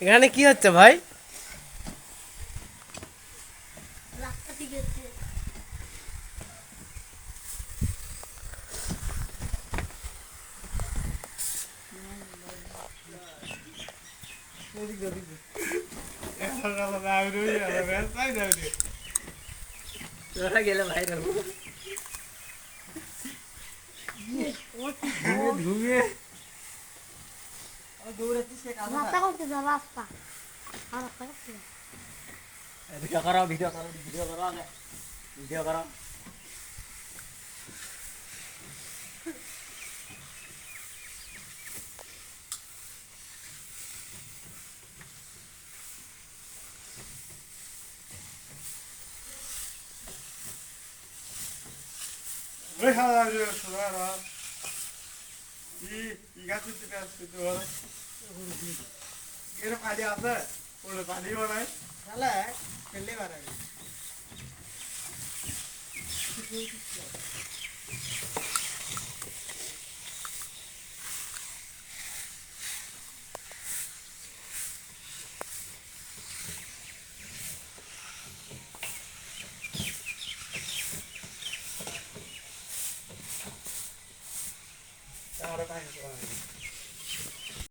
এখানে কি হচ্ছে ভাই? রাস্তা ঠিক আছে দৌড়াচ্ছিস রাস্তা করতেছে রাস্তা আর রাস্তা করতেছে ভিডিও করো ভিডিও করো ভিডিও করো আগে ভিডিও করো Rehalar diyorsun ha. এর পানি আছে? ওর পানি বানায়। তাহলে ফেললে বানাবে। Yang 紧说